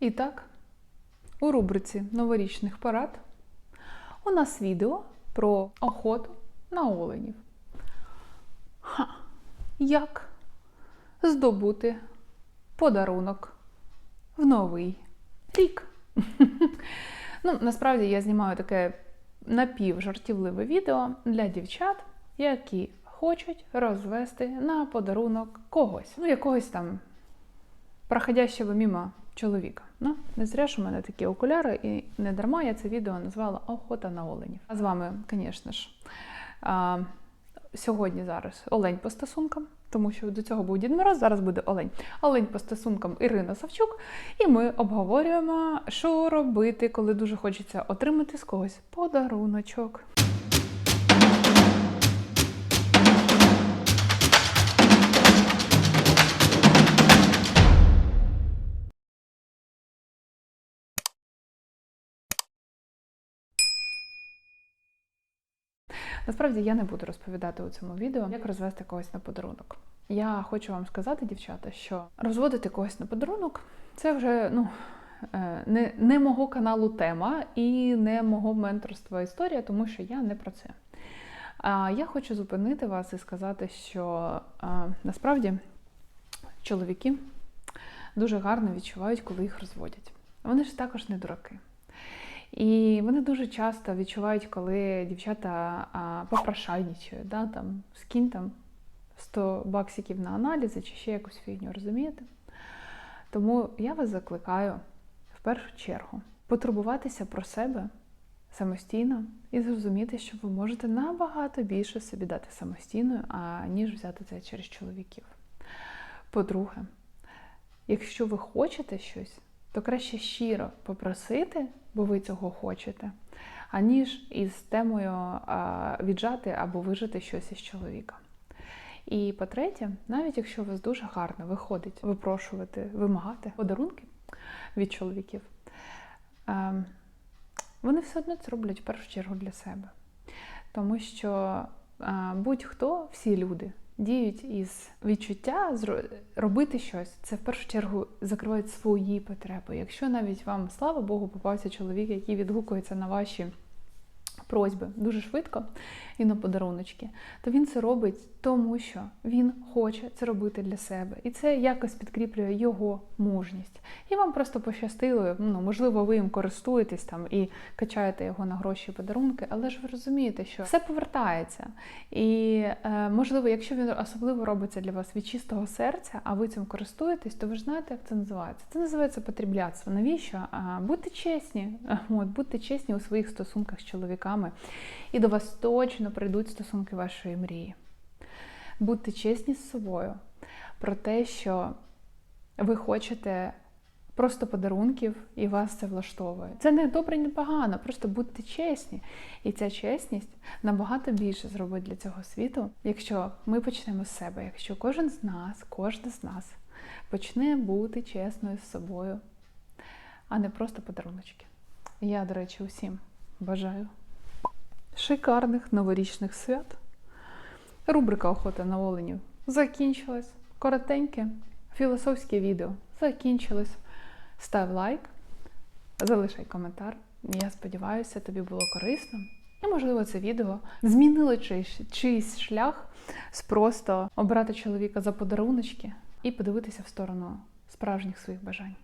І так, у рубриці новорічних парад у нас відео про охоту на оленів. Ха, як здобути подарунок в новий рік? ну, насправді я знімаю таке напівжартівливе відео для дівчат, які хочуть розвести на подарунок когось, ну, якогось там проходящого мимо чоловіка. Ну, не зря ж у мене такі окуляри, і не дарма я це відео назвала Охота на оленів. А з вами, звісно ж, сьогодні зараз Олень по стосункам, тому що до цього був Дід Мороз, зараз буде Олень. Олень по стосункам Ірина Савчук, і ми обговорюємо, що робити, коли дуже хочеться отримати з когось подаруночок. Насправді я не буду розповідати у цьому відео, як розвести когось на подарунок. Я хочу вам сказати, дівчата, що розводити когось на подарунок це вже ну, е, не, не мого каналу тема і не мого менторства історія, тому що я не про це. А я хочу зупинити вас і сказати, що а, насправді чоловіки дуже гарно відчувають, коли їх розводять. Вони ж також не дураки. І вони дуже часто відчувають, коли дівчата а, попрошайнічають, да, там, скинь там 100 баксиків на аналізи чи ще якусь фігню, розумієте? Тому я вас закликаю в першу чергу потурбуватися про себе самостійно і зрозуміти, що ви можете набагато більше собі дати самостійно, аніж взяти це через чоловіків. По-друге, якщо ви хочете щось, то краще щиро попросити, бо ви цього хочете, аніж із темою віджати або вижити щось із чоловіка. І по-третє, навіть якщо у вас дуже гарно виходить випрошувати, вимагати подарунки від чоловіків, вони все одно це роблять в першу чергу для себе. Тому що будь-хто, всі люди, діють із відчуття робити щось. Це в першу чергу закривають свої потреби. Якщо навіть вам, слава Богу, попався чоловік, який відгукується на ваші просьби дуже швидко і на подаруночки, то він це робить тому, що він хоче це робити для себе. І це якось підкріплює його мужність. І вам просто пощастило, ну, можливо, ви їм користуєтесь там і качаєте його на гроші і подарунки, але ж ви розумієте, що все повертається. І е, можливо, якщо він особливо робиться для вас від чистого серця, а ви цим користуєтесь, то ви ж знаєте, як це називається. Це називається потрібляцтво. Навіщо? А, будьте чесні, от, будьте чесні у своїх стосунках з чоловіками, і до вас точно прийдуть стосунки вашої мрії. Будьте чесні з собою про те, що ви хочете просто подарунків і вас це влаштовує. Це не добре, не погано, просто будьте чесні. І ця чесність набагато більше зробить для цього світу, якщо ми почнемо з себе, якщо кожен з нас, кожна з нас почне бути чесною з собою, а не просто подаруночки. Я, до речі, усім бажаю шикарних новорічних свят. Рубрика Охота на оленів закінчилась. Коротеньке, філософське відео закінчилось. Став лайк, залишай коментар. Я сподіваюся, тобі було корисно. І, можливо, це відео змінило чийсь, чийсь шлях з просто обрати чоловіка за подаруночки і подивитися в сторону справжніх своїх бажань.